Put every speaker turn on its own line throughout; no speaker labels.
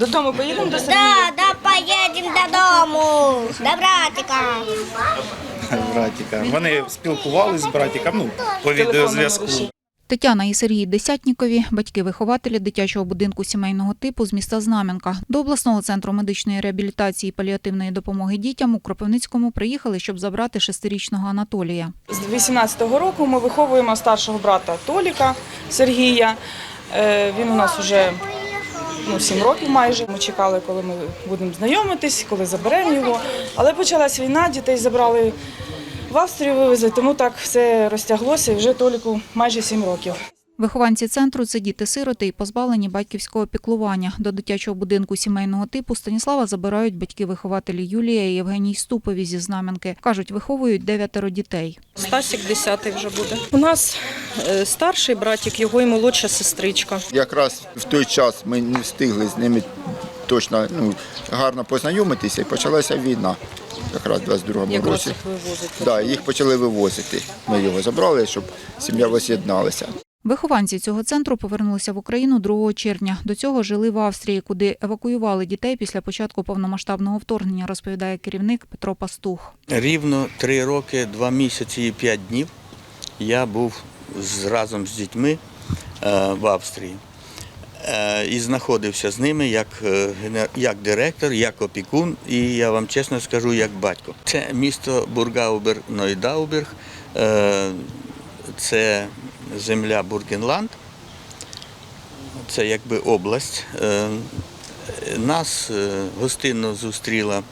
Додому поїдемо до Сергія?
Да, да, поедем додому. До братика.
братіка. Вони спілкувалися з братіком, ну, по відеозв'язку.
Тетяна і Сергій Десятнікові, батьки-вихователі дитячого будинку сімейного типу з міста Знам'янка. До обласного центру медичної реабілітації і паліативної допомоги дітям у Кропивницькому приїхали, щоб забрати шестирічного Анатолія.
З 18-го року ми виховуємо старшого брата Толіка Сергія. Е, Він у нас вже ну, 7 років майже. Ми чекали, коли ми будемо знайомитись, коли заберемо його. Але почалась війна, дітей забрали в Австрію, вивезли, тому так все розтяглося і вже Толіку майже 7 років.
Вихованці центру це діти-сироти і позбавлені батьківського піклування. До дитячого будинку сімейного типу Станіслава забирають батьки-вихователі Юлія і Євгеній Ступові зі Знам'янки. Кажуть, виховують дев'ятеро дітей.
Стасік 10 вже буде. У нас е, старший братик, його і молодша сестричка.
Якраз в той час ми не встигли з ними точно ну, гарно познайомитися і почалася війна. Якраз в 22-му
Якраз
році.
їх.
Да, їх почали вивозити. Ми його забрали, щоб сім'я воз'єдналася.
Вихованці цього центру повернулися в Україну 2 червня. До цього жили в Австрії, куди евакуювали дітей після початку повномасштабного вторгнення, розповідає керівник Петро Пастух.
Рівно три роки, два місяці і п'ять днів я був разом з дітьми е, в Австрії е, і знаходився з ними як, е, як директор, як опікун, і я вам чесно скажу, як батько. Це місто Бургаубер Нойдауберг, е, це земля Бургенланд, це якби область. Е, Нас е, гостинно зустріла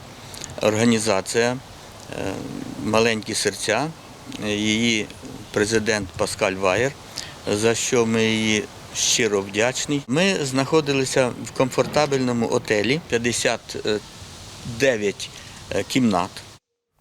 організація е, Маленькі серця, її президент Паскаль Ваєр, за що ми її щиро вдячні. Ми знаходилися в комфортабельному отелі 59 е, кімнат.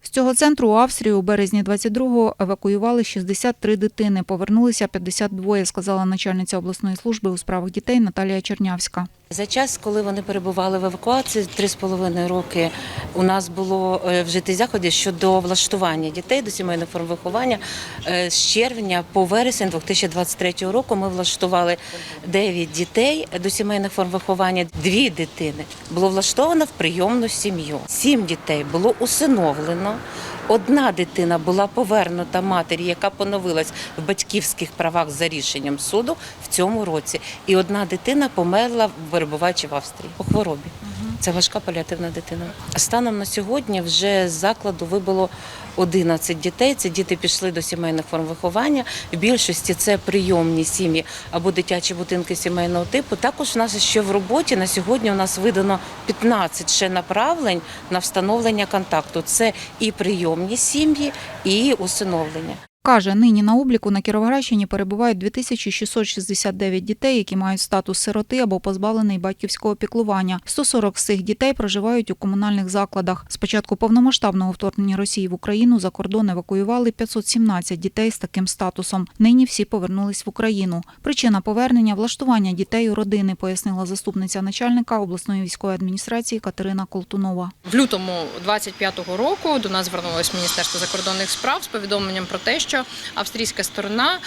З цього центру у Австрію у березні 22-го евакуювали 63 дитини. Повернулися 52, сказала начальниця обласної служби у справах дітей Наталія Чернявська.
За час, коли вони перебували в евакуації, три з половиною роки у нас було е, вжити заходи щодо влаштування дітей до сімейних форм виховання. Е, З червня по вересень 2023 року ми влаштували 9 дітей до сімейних форм виховання. Дві дитини було влаштовано в прийомну сім'ю. Сім дітей було усиновлено. Одна дитина була повернута матері, яка поновилась в батьківських правах за рішенням суду в цьому році. І одна дитина померла, перебуваючи в Австрії по хворобі. Це важка паліативна дитина. Станом на сьогодні вже з закладу вибуло 11 дітей. Це діти пішли до сімейних форм виховання. В більшості це прийомні сім'ї або дитячі будинки сімейного типу. Також у нас ще в роботі на сьогодні у нас видано 15 ще направлень на встановлення контакту. Це і прийомні сім'ї, і усиновлення.
Каже, нині на обліку на Кіровоградщині перебувають 2669 дітей, які мають статус сироти або позбавлений батьківського піклування. 140 з цих дітей проживають у комунальних закладах. З початку повномасштабного вторгнення Росії в Україну за кордон евакуювали 517 дітей з таким статусом. Нині всі повернулись в Україну. Причина повернення влаштування дітей у родини, пояснила заступниця начальника обласної військової адміністрації Катерина Колтунова.
В лютому 25-го року до нас звернулось Міністерство закордонних справ з повідомленням про те, що австрійська сторона е,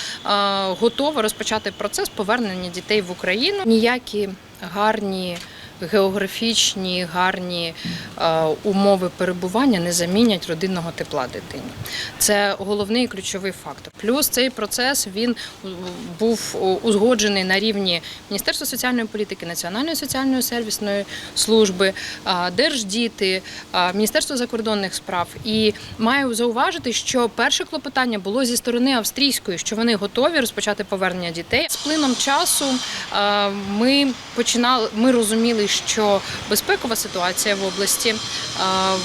готова розпочати процес повернення дітей в Україну. Ніякі гарні. Географічні гарні е, умови перебування не замінять родинного тепла дитині. Це головний і ключовий фактор. Плюс цей процес він е, був узгоджений на рівні Міністерства соціальної політики, Національної соціальної сервісної служби, е, Держдіти, е, Міністерства закордонних справ. І маю зауважити, що перше клопотання було зі сторони австрійської, що вони готові розпочати повернення дітей. З плином часу е, ми починали, ми розуміли, що безпекова ситуація в області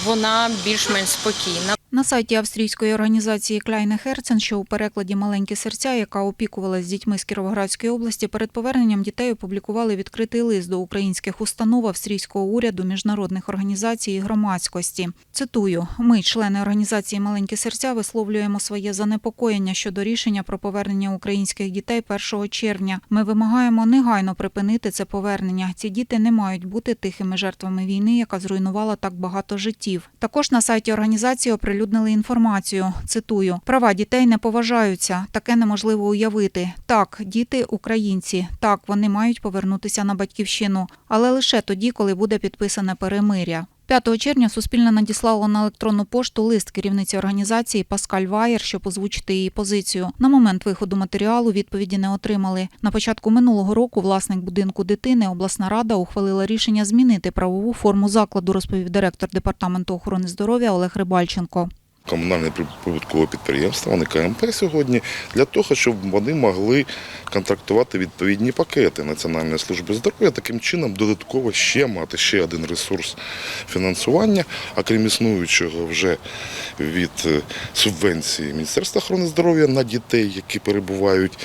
вона більш-менш спокійна.
На сайті австрійської організації Кляйне Херцен, що у перекладі Маленькі серця, яка опікувалась дітьми з Кіровоградської області, перед поверненням дітей опублікували відкритий лист до українських установ австрійського уряду, міжнародних організацій і громадськості. Цитую: ми, члени організації Маленькі серця, висловлюємо своє занепокоєння щодо рішення про повернення українських дітей 1 червня. Ми вимагаємо негайно припинити це повернення. Ці діти не мають бути тихими жертвами війни, яка зруйнувала так багато життів. Також на сайті організації оприлюднили оприлюднили інформацію. Цитую: права дітей не поважаються. Таке неможливо уявити. Так, діти українці. Так, вони мають повернутися на батьківщину, але лише тоді, коли буде підписане перемиря. 5 червня Суспільне надіслало на електронну пошту лист керівниці організації Паскаль Ваєр, щоб озвучити її позицію. На момент виходу матеріалу відповіді не отримали. На початку минулого року власник будинку дитини обласна рада ухвалила рішення змінити правову форму закладу, розповів директор департаменту охорони здоров'я Олег Рибальченко.
Комунальне прибуткове підприємство, вони КМП сьогодні, для того, щоб вони могли контрактувати відповідні пакети Національної служби здоров'я, таким чином додатково ще мати ще один ресурс фінансування, окрім існуючого вже від е, субвенції Міністерства охорони здоров'я на дітей, які перебувають.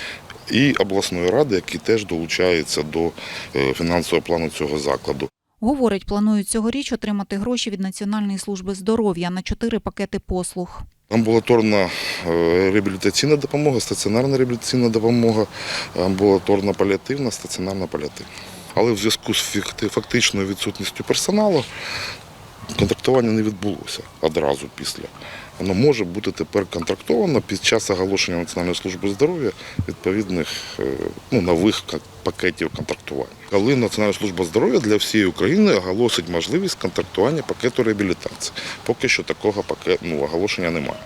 І обласної ради, які теж долучаються до е, фінансового плану цього закладу.
Говорить, планують цьогоріч отримати гроші від Національної служби здоров'я на чотири пакети послуг.
Амбулаторна е, реабілітаційна допомога, стаціонарна реабілітаційна допомога, амбулаторна паліативна, стаціонарна паліативна. Але в зв'язку з факти- фактичною відсутністю персоналу контрактування не відбулося одразу після. Воно може бути тепер контрактовано під час оголошення Національної служби здоров'я відповідних е, ну, нових пакетів контрактування. Коли Національна служба здоров'я для всієї України оголосить можливість контрактування пакету реабілітації. Поки що такого пакету ну, оголошення немає.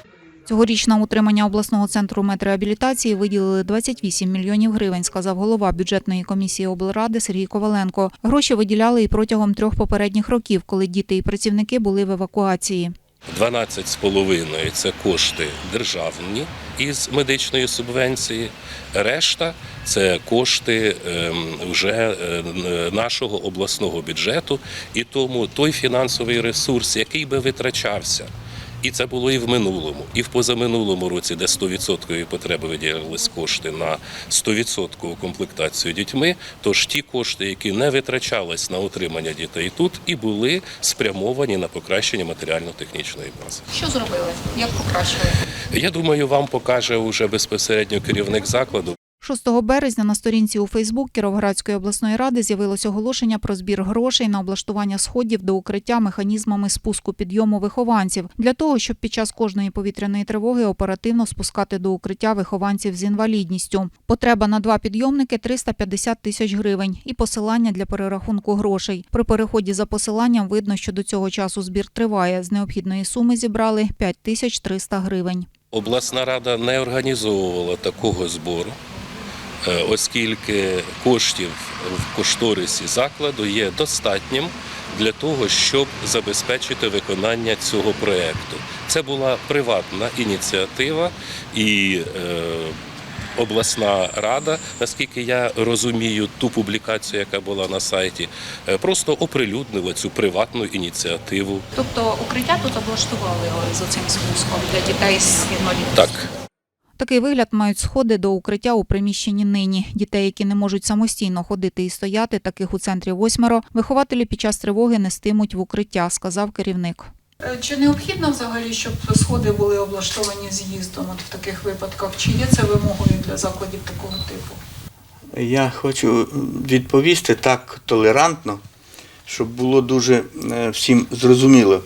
Цьогоріч на утримання обласного центру медреабілітації виділили 28 мільйонів гривень, сказав голова бюджетної комісії облради Сергій Коваленко. Гроші виділяли і протягом трьох попередніх років, коли діти і працівники були в евакуації.
12,5 – це кошти державні із медичної субвенції. Решта це кошти ем, вже е, нашого обласного бюджету. І тому той фінансовий ресурс, який би витрачався, і це було і в минулому, і в позаминулому році, де 100% потреби виділялись кошти на 100% комплектацію дітьми. Тож ті кошти, які не витрачались на утримання дітей тут, і були спрямовані на покращення матеріально-технічної бази.
Що зробили? Як покращили?
Я думаю, вам покаже уже безпосередньо керівник закладу.
6 березня на сторінці у Фейсбук Кіровоградської обласної ради з'явилось оголошення про збір грошей на облаштування сходів до укриття механізмами спуску підйому вихованців для того, щоб під час кожної повітряної тривоги оперативно спускати до укриття вихованців з інвалідністю. Потреба на два підйомники 350 тисяч гривень і посилання для перерахунку грошей. При переході за посиланням видно, що до цього часу збір триває. З необхідної суми зібрали 5 тисяч 300 гривень.
Обласна рада не організовувала такого збору, оскільки коштів в кошторисі закладу є достатнім для того, щоб забезпечити виконання цього проєкту. Це була приватна ініціатива і е, обласна рада, наскільки я розумію, ту публікацію, яка була на сайті, е, просто оприлюднила цю приватну ініціативу.
Тобто укриття тут облаштували за цим спуском для дітей з інвалідністю?
Так.
Такий вигляд мають сходи до укриття у приміщенні нині. Дітей, які не можуть самостійно ходити і стояти, таких у центрі восьмеро, вихователі під час тривоги нестимуть в укриття, сказав керівник.
Е, Чи необхідно взагалі, щоб сходи були облаштовані з'їздом от в таких випадках? Чи є це вимогою для закладів такого типу?
Я хочу відповісти так толерантно, щоб було дуже е, всім зрозуміло.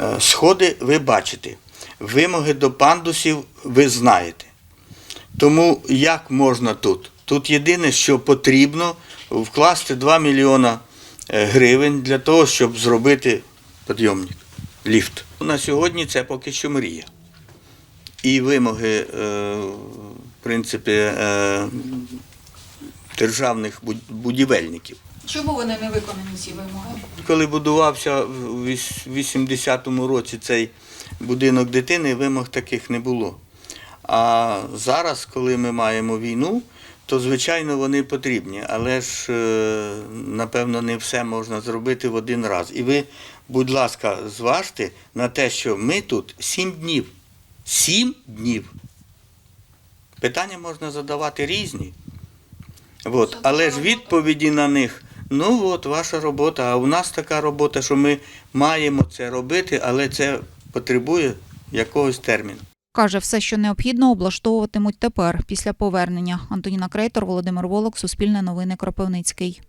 Е, Сходи ви бачите, вимоги до пандусів ви знаєте. Тому як можна тут? Тут єдине, що потрібно вкласти 2 мільйона е, гривень для того, щоб зробити підйомник, ліфт. На сьогодні це поки що мрія. І вимоги, е, в принципі, е, державних будівельників.
Чому вони не виконані ці вимоги?
Коли будувався в віс- 80-му році цей будинок дитини, вимог таких не було. А зараз, коли ми маємо війну, то звичайно вони потрібні, але ж е, напевно не все можна зробити в один раз. І ви, будь ласка, зважте на те, що ми тут сім днів. Сім днів. Питання можна задавати різні. От. Але ж відповіді на них, ну от ваша робота, а у нас така робота, що ми маємо це робити, але це потребує якогось терміну.
Каже, все, що необхідно, облаштовуватимуть тепер, після повернення. Антоніна Крейтор, Володимир Волок, Суспільне новини Кропивницький.